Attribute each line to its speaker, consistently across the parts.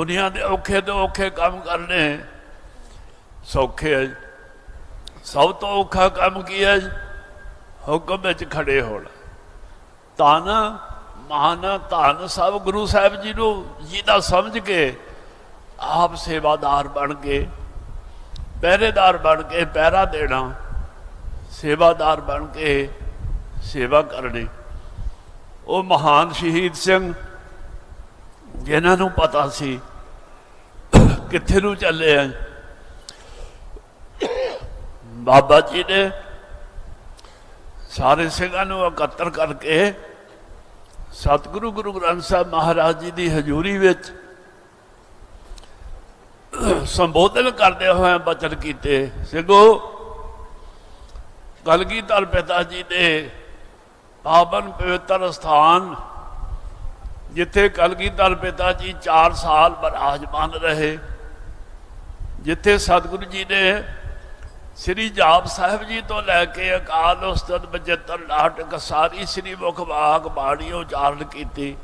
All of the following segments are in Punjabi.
Speaker 1: ਦੁਨੀਆ ਦੇ ਔਖੇ ਤੋਂ ਔਖੇ ਕੰਮ ਕਰਨੇ ਸੌਖੇ ਹੈ। ਸਭ ਤੋਂ ਔਖਾ ਕੰਮ ਕੀ ਹੈ? ਹੁਕਮ ਵਿੱਚ ਖੜੇ ਹੋਣਾ। ਤਨ ਮਹਾਨ ਧਨ ਸਭ ਗੁਰੂ ਸਾਹਿਬ ਜੀ ਨੂੰ ਜੀ ਦਾ ਸਮਝ ਕੇ ਆਪ ਸੇਵਾਦਾਰ ਬਣ ਕੇ, ਪਹਿਰੇਦਾਰ ਬਣ ਕੇ ਪਹਿਰਾ ਦੇਣਾ, ਸੇਵਾਦਾਰ ਬਣ ਕੇ ਸੇਵਾ ਕਰਨੀ। ਉਹ ਮਹਾਨ ਸ਼ਹੀਦ ਸਿੰਘ, ਜਿਨ੍ਹਾਂ ਨੂੰ ਪਤਾ ਸੀ ਕਿੱਥੇ ਨੂੰ ਚੱਲੇ ਆ? ਬਾਬਾ ਜੀ ਨੇ ਸਾਰੇ ਸਿੰਘਾਂ ਨੂੰ ਇਕੱਤਰ ਕਰਕੇ ਸਤਿਗੁਰੂ ਗੁਰੂ ਗ੍ਰੰਥ ਸਾਹਿਬ ਮਹਾਰਾਜ ਜੀ ਦੀ ਹਜ਼ੂਰੀ ਵਿੱਚ ਸੰਬੋਧਨ ਕਰਦੇ ਹੋਏ ਬਚਨ ਕੀਤੇ। ਸਿੰਘੋ, ਕਲਗੀਧਰ ਪਿਤਾ ਜੀ ਦੇ ਪਾਵਨ ਪਵਿੱਤਰ ਸਥਾਨ, ਜਿੱਥੇ ਕਲਗੀਧਰ ਪਿਤਾ ਜੀ 4 ਸਾਲ ਬਰਾਜਮਾਨ ਰਹੇ। ਜਿੱਥੇ ਸਤਿਗੁਰੂ ਜੀ ਨੇ ਸ੍ਰੀ ਜਾਪ ਸਾਹਿਬ ਜੀ ਤੋਂ ਲੈ ਕੇ ਅਕਾਲ ਉਸਤਤ ਬਜਤਰ ਨਾਟਕ ਸਾਰੀ ਸ੍ਰੀ ਮੁਖ ਬਾਗ ਬਾਣੀ ਉਚਾਰਨ ਕੀਤੀ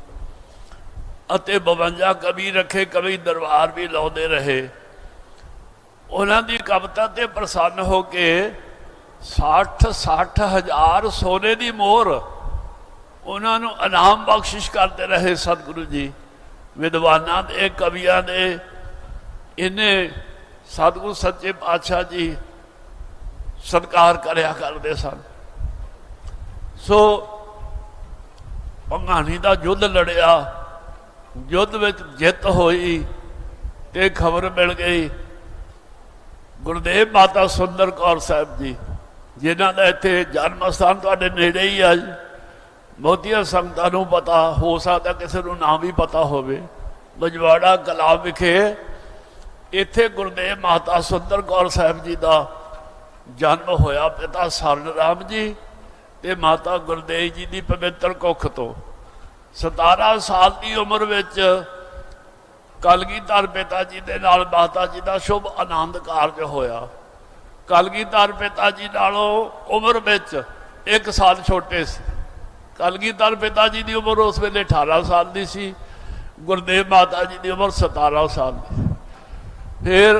Speaker 1: ਅਤੇ 52 ਕਵੀ ਰੱਖੇ, ਕਵੀ ਦਰਬਾਰ ਵੀ ਲਾਉਂਦੇ ਰਹੇ। ਉਹਨਾਂ ਦੀ ਕਵਿਤਾ ਤੇ ਪ੍ਰਸੰਨ ਹੋ ਕੇ 60 60 ਹਜ਼ਾਰ ਸੋਨੇ ਦੀ ਮੋਹਰ ਉਹਨਾਂ ਨੂੰ ਇਨਾਮ ਬਖਸ਼ਿਸ਼ ਕਰਦੇ ਰਹੇ ਸਤਿਗੁਰੂ ਜੀ। ਵਿਦਵਾਨਾਂ ਦੇ, ਕਵੀਆਂ ਦੇ, ਇਹਨੇ ਸਤਿਗੁਰੂ ਸੱਚੇ ਪਾਤਸ਼ਾਹ ਜੀ ਸਤਕਾਰ ਕਰਿਆ ਕਰਦੇ ਸਨ। ਸੋ ਪੰਗਾਣੀ ਦਾ ਯੁੱਧ ਲੜਿਆ। ਯੁੱਧ ਵਿੱਚ ਜਿੱਤ ਹੋਈ ਤੇ ਖਬਰ ਮਿਲ ਗਈ। ਗੁਰਦੇਵ ਮਾਤਾ ਸੁੰਦਰ ਕੌਰ ਸਾਹਿਬ ਜੀ, ਜਿਨ੍ਹਾਂ ਦਾ ਇੱਥੇ ਜਨਮ ਸਥਾਨ ਤੁਹਾਡੇ ਨੇੜੇ ਹੀ ਆ ਜੀ। ਬਹੁਤੀਆਂ ਸੰਗਤਾਂ ਨੂੰ ਪਤਾ, ਹੋ ਸਕਦਾ ਕਿਸੇ ਨੂੰ ਨਾ ਵੀ ਪਤਾ ਹੋਵੇ। ਬਜਵਾੜਾ ਕਲਾਮ ਵਿਖੇ ਇੱਥੇ ਗੁਰਦੇਵ ਮਾਤਾ ਸੁੰਦਰ ਕੌਰ ਸਾਹਿਬ ਜੀ ਦਾ ਜਨਮ ਹੋਇਆ ਪਿਤਾ ਸਰਨ ਰਾਮ ਜੀ ਤੇ ਮਾਤਾ ਗੁਰਦੇਵ ਜੀ ਦੀ ਪਵਿੱਤਰ ਕੁੱਖ ਤੋਂ। 17 ਸਾਲ ਦੀ ਉਮਰ ਵਿੱਚ ਕਲਗੀਧਰ ਪਿਤਾ ਜੀ ਦੇ ਨਾਲ ਮਾਤਾ ਜੀ ਦਾ ਸ਼ੁਭ ਆਨੰਦ ਕਾਰਜ ਹੋਇਆ। ਕਲਗੀਧਰ ਪਿਤਾ ਜੀ ਨਾਲੋਂ ਉਮਰ ਵਿੱਚ 1 ਸਾਲ ਛੋਟੇ ਸੀ। ਕਲਗੀਧਰ ਪਿਤਾ ਜੀ ਦੀ ਉਮਰ ਉਸ ਵੇਲੇ 18 ਸਾਲ ਦੀ ਸੀ। ਗੁਰਦੇਵ ਮਾਤਾ ਜੀ ਦੀ ਉਮਰ 17 ਸਾਲ ਦੀ। ਫਿਰ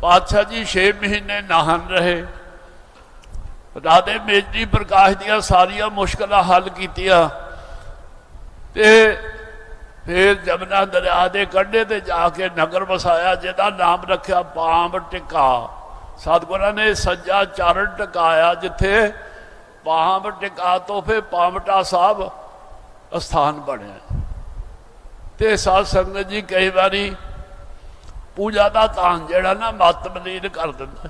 Speaker 1: ਪਾਤਸ਼ਾਹ ਜੀ 6 ਮਹੀਨੇ ਨਾਹਨ ਰਹੇ। ਰਾਧੇ ਮੇਜਰੀ ਪ੍ਰਕਾਸ਼ ਦੀਆਂ ਸਾਰੀਆਂ ਮੁਸ਼ਕਲਾਂ ਹੱਲ ਕੀਤੀਆਂ ਤੇ ਫਿਰ ਜਮਨਾ ਦਰਿਆ ਦੇ ਕੰਢੇ ਤੇ ਜਾ ਕੇ ਨਗਰ ਵਸਾਇਆ, ਜਿਹਦਾ ਨਾਮ ਰੱਖਿਆ ਪਾਮ ਟਿਕਾ। ਸਤਿਗੁਰਾਂ ਨੇ ਸੱਜਾ ਚਰਨ ਟਿਕਾਇਆ, ਜਿੱਥੇ ਪਾਮ ਟਿਕਾ ਤੋਂ ਫਿਰ ਪਾਂਵਟਾ ਸਾਹਿਬ ਅਸਥਾਨ ਬਣਿਆ। ਤੇ ਸਾਧ ਸੰਗਤ ਜੀ ਕਈ ਵਾਰੀ ਪੂਜਾ ਦਾ ਤਾਂ ਜਿਹੜਾ ਨਾ ਮਤ ਮਲੀਨ ਕਰ ਦਿੰਦਾ।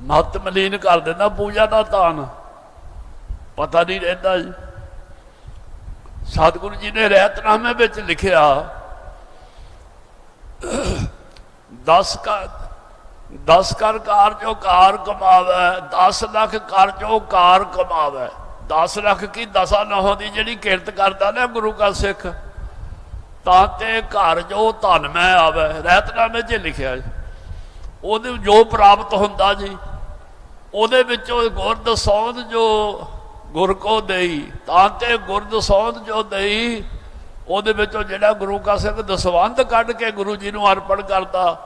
Speaker 1: ਮਤ ਮਲੀਨ ਕਰ ਦਿੰਦਾ ਪੂਜਾ ਦਾ ਤਾਨ ਪਤਾ ਨਹੀਂ ਰਹਿੰਦਾ ਜੀ। ਸਤਿਗੁਰੂ ਜੀ ਨੇ ਰਹਿਤਨਾਮੇ ਵਿੱਚ ਲਿਖਿਆ 10 ਕਾ 10 ਕਰ ਕਾਰ ਜੋ ਕਾਰ ਕਮਾਵੇ 10 ਲੱਖ ਕਰ ਜੋ ਕਾਰ ਕਮਾਵੇ। 10 ਲੱਖ ਕੀ ਦਸਾਂ ਨਹੋਂ ਦੀ ਜਿਹੜੀ ਕਿਰਤ ਕਰਦਾ ਨਾ ਗੁਰੂ ਕਾ ਸਿੱਖ? ਤਾਂ ਤੇ ਘਰ ਜੋ ਧਨ ਮੈਂ ਆਵੇ ਰਹਿਤਨਾਮੇ 'ਚ ਲਿਖਿਆ ਜੀ। ਉਹਦੇ ਜੋ ਪ੍ਰਾਪਤ ਹੁੰਦਾ ਜੀ, ਉਹਦੇ ਵਿੱਚੋਂ ਗੁਰਦ ਸੌਂਦ ਜੋ ਗੁਰ ਕੋ ਦੇਈ ਤਾਂ ਤੇ ਗੁਰਦ ਸੌਂਦ ਜੋ ਦੇਈ, ਉਹਦੇ ਵਿੱਚੋਂ ਜਿਹੜਾ ਗੁਰੂ ਕਾ ਸਿੰਘ ਦਸਵੰਧ ਕੱਢ ਕੇ ਗੁਰੂ ਜੀ ਨੂੰ ਅਰਪਣ ਕਰਦਾ,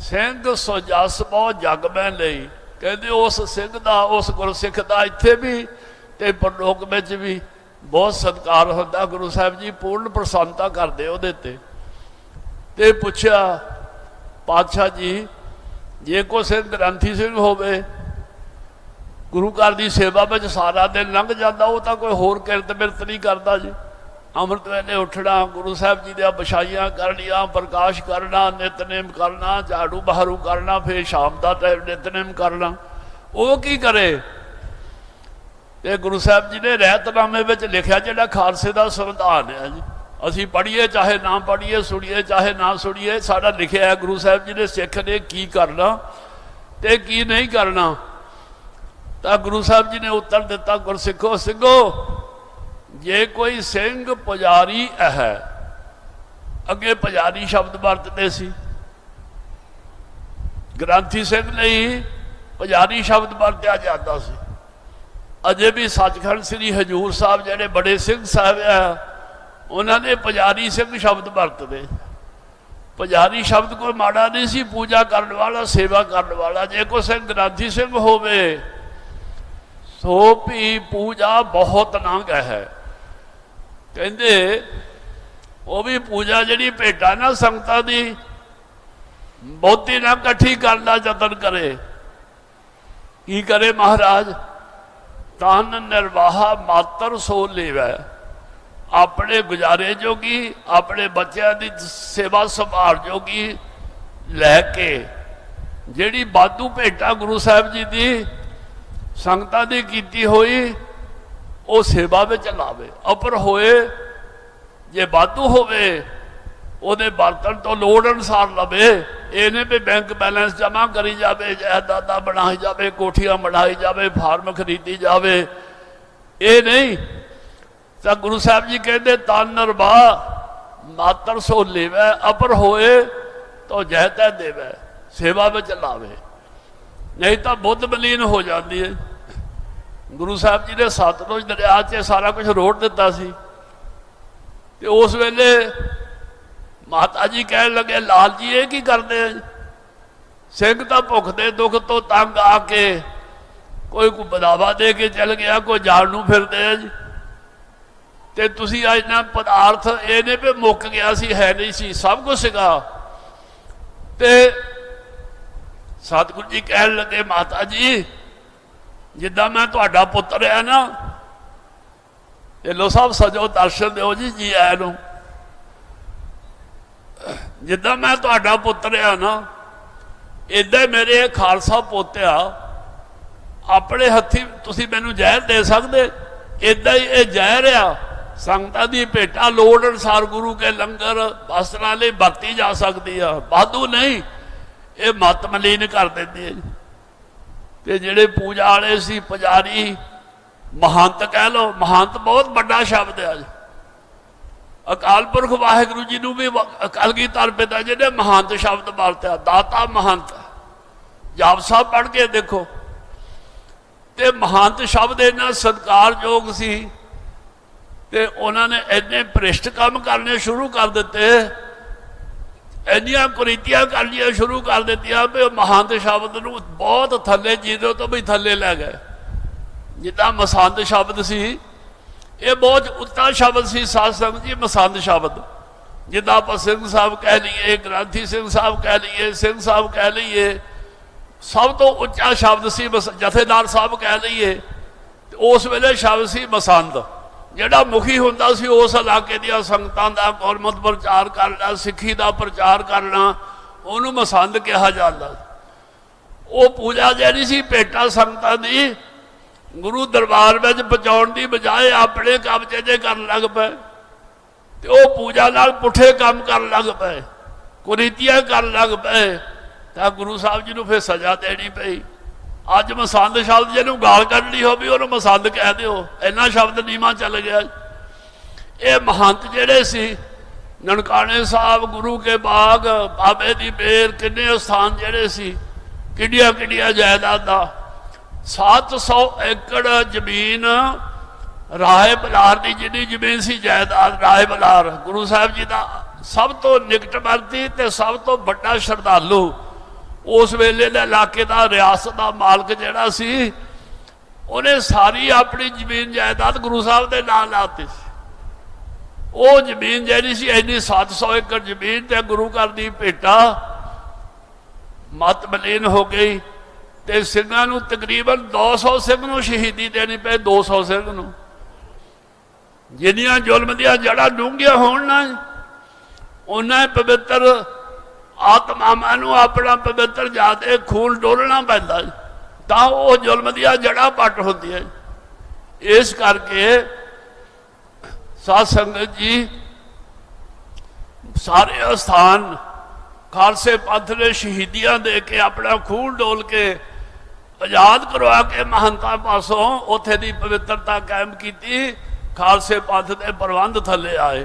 Speaker 1: ਸਿੰਘ ਸੋ ਜਸ ਬਹੁ ਜਗ ਮੈਂ ਲਈ। ਕਹਿੰਦੇ ਉਸ ਸਿੰਘ ਦਾ, ਉਸ ਗੁਰਸਿੱਖ ਦਾ ਇੱਥੇ ਵੀ ਤੇ ਪਰਲੋਕ ਵਿੱਚ ਵੀ ਬਹੁਤ ਸਤਿਕਾਰ ਹੁੰਦਾ, ਗੁਰੂ ਸਾਹਿਬ ਜੀ ਪੂਰਨ ਪ੍ਰਸੰਨਤਾ ਕਰਦੇ ਉਹਦੇ ਤੇ। ਤੇ ਪੁੱਛਿਆ, ਪਾਤਸ਼ਾਹ ਜੀ, ਜੇ ਕੋ ਸਿੰਘ ਗ੍ਰੰਥੀ ਸਿੰਘ ਹੋਵੇ, ਗੁਰੂ ਘਰ ਦੀ ਸੇਵਾ ਵਿੱਚ ਸਾਰਾ ਦਿਨ ਲੰਘ ਜਾਂਦਾ, ਉਹ ਤਾਂ ਕੋਈ ਹੋਰ ਕਿਰਤ ਬਿਰਤ ਨਹੀਂ ਕਰਦਾ ਜੀ। ਅੰਮ੍ਰਿਤ ਵੇਲੇ ਉੱਠਣਾ, ਗੁਰੂ ਸਾਹਿਬ ਜੀ ਦੀਆਂ ਬਛਾਈਆਂ ਕਰਨੀਆਂ, ਪ੍ਰਕਾਸ਼ ਕਰਨਾ, ਨਿਤਨੇਮ ਕਰਨਾ ਝਾੜੂ ਬਹਾਰੂ ਕਰਨਾ, ਫਿਰ ਸ਼ਾਮ ਦਾ ਟਾਈਮ ਨਿਤਨੇਮ ਕਰਨਾ। ਉਹ ਕੀ ਕਰੇ? ਤੇ ਗੁਰੂ ਸਾਹਿਬ ਜੀ ਨੇ ਰਹਿਤਨਾਮੇ ਵਿੱਚ ਲਿਖਿਆ ਜਿਹੜਾ ਖਾਲਸੇ ਦਾ ਸੰਵਿਧਾਨ ਹੈ ਜੀ। ਅਸੀਂ ਪੜ੍ਹੀਏ ਚਾਹੇ ਨਾ ਪੜ੍ਹੀਏ, ਸੁਣੀਏ ਚਾਹੇ ਨਾ ਸੁਣੀਏ, ਸਾਡਾ ਲਿਖਿਆ ਹੈ, ਗੁਰੂ ਸਾਹਿਬ ਜੀ ਨੇ ਸਿੱਖ ਨੇ ਕੀ ਕਰਨਾ ਤੇ ਕੀ ਨਹੀਂ ਕਰਨਾ। ਤਾਂ ਗੁਰੂ ਸਾਹਿਬ ਜੀ ਨੇ ਉੱਤਰ ਦਿੱਤਾ, ਗੁਰਸਿੱਖੋ ਸਿੰਘੋ, ਜੇ ਕੋਈ ਸਿੰਘ ਪੁਜਾਰੀ ਹੈ ਅੱਗੇ ਪੁਜਾਰੀ ਸ਼ਬਦ ਵਰਤਦੇ ਸੀ। ਗ੍ਰੰਥੀ ਸਿੰਘ ਲਈ ਪੁਜਾਰੀ ਸ਼ਬਦ ਵਰਤਿਆ ਜਾਂਦਾ ਸੀ। ਅਜੇ ਵੀ ਸੱਚਖੰਡ ਸ੍ਰੀ ਹਜੂਰ ਸਾਹਿਬ ਜਿਹੜੇ ਬੜੇ ਸਿੰਘ ਸਾਹਿਬ ਆ, ਉਹਨਾਂ ਨੇ ਪੁਜਾਰੀ ਸਿੰਘ ਸ਼ਬਦ ਵਰਤਦੇ। ਪੁਜਾਰੀ ਸ਼ਬਦ ਕੋਈ ਮਾੜਾ ਨਹੀਂ ਸੀ, ਪੂਜਾ ਕਰਨ ਵਾਲਾ, ਸੇਵਾ ਕਰਨ ਵਾਲਾ। ਜੇ ਕੋਈ ਸਿੰਘ ਗ੍ਰਾਂਥੀ ਸਿੰਘ ਹੋਵੇ, ਸੋ ਵੀ ਪੂਜਾ ਬਹੁਤ ਨੰਗ ਹੈ। ਕਹਿੰਦੇ, ਉਹ ਵੀ ਪੂਜਾ ਜਿਹੜੀ ਭੇਟਾ ਨਾ ਸੰਗਤਾਂ ਦੀ ਬਹੁਤੀ ਨਾ ਇਕੱਠੀ ਕਰਨ ਦਾ ਯਤਨ ਕਰੇ। ਕੀ ਕਰੇ ਮਹਾਰਾਜ? ਤਨ ਨਿਰਵਾਹ ਮਾਤਰ ਸੋ ਲੇਵੈ। ਆਪਣੇ ਗੁਜ਼ਾਰੇ ਜੋਗੀ, ਆਪਣੇ ਬੱਚਿਆਂ ਦੀ ਸੇਵਾ ਸੰਭਾਲ ਜੋਗੀ ਲੈ ਕੇ, ਜਿਹੜੀ ਬਾਦੂ ਭੇਟਾ ਗੁਰੂ ਸਾਹਿਬ ਜੀ ਦੀ ਸੰਗਤਾਂ ਦੀ ਕੀਤੀ ਹੋਈ, ਉਹ ਸੇਵਾ ਵਿੱਚ ਲਾਵੇ। ਅਪਰ ਹੋਏ, ਜੇ ਬਾਦੂ ਹੋਵੇ, ਉਹਦੇ ਬਰਤਨ ਤੋਂ ਲੋੜ ਅਨਸਾਰ ਲਵੇ ਇਹਨੇ ਵੀ ਬੈਂਕ ਬੈਲੈਂਸ ਜਮ੍ਹਾਂ ਕਰੀ ਜਾਵੇ ਜਾਇਦਾਦਾਂ ਬਣਾਈ ਜਾਵੇ, ਕੋਠੀਆਂ ਬਣਾਈ ਜਾਵੇ ਫਾਰਮ ਖਰੀਦੀ ਜਾਵੇ। ਇਹ ਨਹੀਂ। ਤਾਂ ਗੁਰੂ ਸਾਹਿਬ ਜੀ ਕਹਿੰਦੇ, ਤਨ ਨਰਬਾ ਮਾਤਰ ਸੋ ਲੇਵੈ, ਅਪਰ ਹੋਏ ਤੋ ਜਹਤੈ ਦੇਵੈ, ਸੇਵਾ ਵਿੱਚ ਲਾਵੇ। ਨਹੀਂ ਤਾਂ ਬੁੱਧ ਬਲੀਨ ਹੋ ਜਾਂਦੀ ਹੈ ਗੁਰੂ ਸਾਹਿਬ ਜੀ ਨੇ ਸਤਲੁਜ ਦਰਿਆ 'ਚ ਸਾਰਾ ਕੁਝ ਰੋੜ ਦਿੱਤਾ ਸੀ। ਤੇ ਉਸ ਵੇਲੇ ਮਾਤਾ ਜੀ ਕਹਿਣ ਲੱਗੇ, ਲਾਲ ਜੀ, ਇਹ ਕੀ ਕਰਦੇ ਆ ਸਿੰਘ ਤਾਂ ਭੁੱਖ ਦੇ ਦੁੱਖ ਤੋਂ ਤੰਗ ਆ ਕੇ ਕੋਈ ਕੋ ਬਦਾਵਾ ਦੇ ਕੇ ਚਲ ਗਿਆ, ਕੋਈ ਜਾਣ ਨੂੰ ਫਿਰਦੇ ਆ ਜੀ। ਤੇ ਤੁਸੀਂ ਅੱਜ ਨਾ ਪਦਾਰਥ, ਇਹਨੇ ਵੀ ਮੁੱਕ ਗਿਆ ਸੀ, ਹੈ ਨਹੀਂ ਸੀ, ਸਭ ਕੁਝ ਸੀਗਾ। ਤੇ ਸਤਿਗੁਰੂ ਜੀ ਕਹਿਣ ਲੱਗੇ, ਮਾਤਾ ਜੀ, ਜਿੱਦਾਂ ਮੈਂ ਤੁਹਾਡਾ ਪੁੱਤਰ ਆ ਨਾ, ਇਹ ਲੋ ਸਾਹਿਬ ਸਜੋ ਦਰਸ਼ਨ ਦਿਓ ਜੀ ਜੀ ਆਇਆਂ ਨੂੰ। ਜਿੱਦਾਂ ਮੈਂ ਤੁਹਾਡਾ ਪੁੱਤਰ ਆ ਨਾ ਇਦਾਂ ਮੇਰੇ ਇਹ ਖਾਲਸਾ ਪੋਤਿਆ ਆਪਣੇ ਹੱਥੀ ਤੁਸੀਂ ਮੈਨੂੰ ਜ਼ਹਿਰ ਦੇ ਸਕਦੇ? ਇਦਾਂ ਹੀ ਇਹ ਜ਼ਹਿਰ ਆ। ਸੰਗਤਾਂ ਦੀ ਭੇਟਾ ਲੋੜ ਅਨਸਾਰ ਗੁਰੂ ਕੇ ਲੰਗਰ ਵਸਤਰਾਂ ਲਈ ਵਰਤੀ ਜਾ ਸਕਦੀ ਆ। ਬਾਦੂ ਨਹੀਂ, ਇਹ ਮਤ ਮਲੀਨ ਕਰ ਦਿੰਦੀ ਹੈ ਤੇ ਜਿਹੜੇ ਪੂਜਾ ਵਾਲੇ ਸੀ, ਪੁਜਾਰੀ, ਮਹੰਤ ਕਹਿ ਲੋ ਮਹੰਤ ਬਹੁਤ ਵੱਡਾ ਸ਼ਬਦ ਹੈ ਜੀ। ਅਕਾਲ ਪੁਰਖ ਵਾਹਿਗੁਰੂ ਜੀ ਨੂੰ ਵੀ ਅਕਾਲਗੀ ਕਲਗੀਧਰ ਪਿਤਾ ਜੀ ਨੇ ਮਹੰਤ ਸ਼ਬਦ ਵਰਤਿਆ, ਦਾਤਾ ਮਹੰਤ। ਜਾਪ ਸਾਹਿਬ ਪੜ੍ਹ ਕੇ ਦੇਖੋ। ਤੇ ਮਹੰਤ ਸ਼ਬਦ ਇਹਨਾਂ ਸਤਿਕਾਰਯੋਗ ਸੀ। ਤੇ ਉਹਨਾਂ ਨੇ ਇੰਨੇ ਭ੍ਰਿਸ਼ਟ ਕੰਮ ਕਰਨੇ ਸ਼ੁਰੂ ਕਰ ਦਿੱਤੇ। ਇੰਨੀਆਂ ਕੁਰੀਤੀਆਂ ਕਰਨੀਆਂ ਸ਼ੁਰੂ ਕਰ ਦਿੱਤੀਆਂ ਵੀ ਉਹ ਮਹੰਤ ਸ਼ਬਦ ਨੂੰ ਬਹੁਤ ਥੱਲੇ ਜੀਰੋ ਤੋਂ ਵੀ ਥੱਲੇ ਲੈ ਗਏ। ਜਿੱਦਾਂ ਮਸੰਦ ਸ਼ਬਦ ਸੀ ਇਹ ਬਹੁਤ ਉੱਚਾ ਸ਼ਬਦ ਸੀ ਸਾਧ ਸੰਗਤ ਜੀ, ਮਸੰਦ ਸ਼ਬਦ। ਜਿੱਦਾਂ ਆਪਾਂ ਸਿੰਘ ਸਾਹਿਬ ਕਹਿ ਲਈਏ, ਗ੍ਰਾਂਥੀ ਸਿੰਘ ਸਾਹਿਬ ਕਹਿ ਲਈਏ, ਸਿੰਘ ਸਾਹਿਬ ਕਹਿ ਲਈਏ, ਸਭ ਤੋਂ ਉੱਚਾ ਸ਼ਬਦ ਸੀ ਮਸ- ਜਥੇਦਾਰ ਸਾਹਿਬ ਕਹਿ ਲਈਏ, ਤੇ ਉਸ ਵੇਲੇ ਸ਼ਬਦ ਸੀ ਮਸੰਦ। ਜਿਹੜਾ ਮੁਖੀ ਹੁੰਦਾ ਸੀ, ਉਸ ਇਲਾਕੇ ਦੀਆਂ ਸੰਗਤਾਂ ਦਾ ਗੁਰਮਤਿ ਪ੍ਰਚਾਰ ਕਰਨਾ, ਸਿੱਖੀ ਦਾ ਪ੍ਰਚਾਰ ਕਰਨਾ, ਉਹਨੂੰ ਮਸੰਦ ਕਿਹਾ ਜਾਂਦਾ ਉਹ ਪੂਜਾ ਜਿਹੜੀ ਸੀ, ਭੇਟਾ ਸੰਗਤਾਂ ਦੀ ਗੁਰੂ ਦਰਬਾਰ ਵਿੱਚ ਪਹੁੰਚਾਉਣ ਦੀ ਬਜਾਏ ਆਪਣੇ ਕੰਮ ਚੇਜੇ ਕਰਨ ਲੱਗ ਪਏ ਤੇ ਉਹ ਪੂਜਾ ਨਾਲ ਪੁੱਠੇ ਕੰਮ ਕਰਨ ਲੱਗ ਪਏ, ਕੁਰੀਤੀਆਂ ਕਰਨ ਲੱਗ ਪਏ, ਤਾਂ ਗੁਰੂ ਸਾਹਿਬ ਜੀ ਨੂੰ ਫਿਰ ਸਜ਼ਾ ਦੇਣੀ ਪਈ। ਅੱਜ ਮਸੰਦ ਸ਼ਬਦ ਜਿਹਨੂੰ ਗਾਲ ਕੱਢਣੀ ਹੋਵੇ, ਉਹਨੂੰ ਮਸੰਦ ਕਹਿ ਦਿਓ। ਇੰਨਾ ਸ਼ਬਦ ਨੀਮਾ ਚੱਲ ਗਿਆ। ਇਹ ਮਹੰਤ ਜਿਹੜੇ ਸੀ, ਨਨਕਾਣੇ ਸਾਹਿਬ, ਗੁਰੂ ਕੇ ਬਾਗ, ਬਾਬੇ ਦੀ ਬੇਰ, ਕਿੰਨੇ ਸਥਾਨ ਜਿਹੜੇ ਸੀ ਕਿੱਡੀਆਂ ਕਿੱਡੀਆਂ ਜਾਇਦਾਦਾਂ। 700 ਏਕੜ ਜ਼ਮੀਨ ਰਾਏ ਬਲਾਰ ਦੀ ਜਿੰਨੀ ਜ਼ਮੀਨ ਸੀ ਜਾਇਦਾਦ ਰਾਏ ਬਲਾਰ। ਗੁਰੂ ਸਾਹਿਬ ਜੀ ਦਾ ਸਭ ਤੋਂ ਨਿਕਟਵਰਤੀ ਤੇ ਸਭ ਤੋਂ ਵੱਡਾ ਸ਼ਰਧਾਲੂ ਉਸ ਵੇਲੇ ਦੇ ਇਲਾਕੇ ਦਾ ਰਿਆਸਤ ਦਾ ਮਾਲਕ ਜਿਹੜਾ ਸੀ, ਉਹਨੇ ਸਾਰੀ ਆਪਣੀ ਜ਼ਮੀਨ ਜਾਇਦਾਦ ਗੁਰੂ ਸਾਹਿਬ ਦੇ ਨਾਂ ਲਾਤੀ ਸੀ। ਉਹ ਜ਼ਮੀਨ ਜਿਹੜੀ ਸੀ, ਇੰਨੀ 700 ਏਕੜ ਜ਼ਮੀਨ ਤੇ ਗੁਰੂ ਘਰ ਦੀ ਭੇਟਾ ਮਤ ਮਲੀਨ ਹੋ ਗਈ। ਤੇ ਸਿੰਘਾਂ ਨੂੰ ਤਕਰੀਬਨ 200 ਸਿੰਘ ਨੂੰ ਸ਼ਹੀਦੀ ਦੇਣੀ ਪਈ 200 ਸਿੰਘ ਨੂੰ। ਜਿੰਨੀਆਂ ਜ਼ੁਲਮ ਦੀਆਂ ਜੜਾਂ ਡੂੰਘੀਆਂ ਹੋਣ ਨਾ, ਉਹਨਾਂ ਹੀ ਪਵਿੱਤਰ ਆਤਮਾਵਾਂ ਨੂੰ ਆਪਣਾ ਪਵਿੱਤਰ ਜਾਤੇ ਖੂਨ ਡੋਲਣਾ ਪੈਂਦਾ ਤਾਂ ਉਹ ਜ਼ੁਲਮ ਦੀਆਂ ਜੜਾਂ ਪੱਟ ਹੁੰਦੀਆਂ ਇਸ ਕਰਕੇ ਸਾਧ ਸੰਗਤ ਜੀ, ਸਾਰੇ ਅਸਥਾਨ ਖਾਲਸੇ ਪੰਥ ਨੇ ਸ਼ਹੀਦੀਆਂ ਦੇ ਕੇ ਆਪਣਾ ਖੂਨ ਡੋਲ ਕੇ ਆਜ਼ਾਦ ਕਰਵਾ ਕੇ ਮਹੰਤਾਂ ਪਾਸੋਂ ਉੱਥੇ ਦੀ ਪਵਿੱਤਰਤਾ ਕਾਇਮ ਕੀਤੀ, ਖਾਲਸੇ ਪੰਥ ਦੇ ਪ੍ਰਬੰਧ ਥੱਲੇ ਆਏ।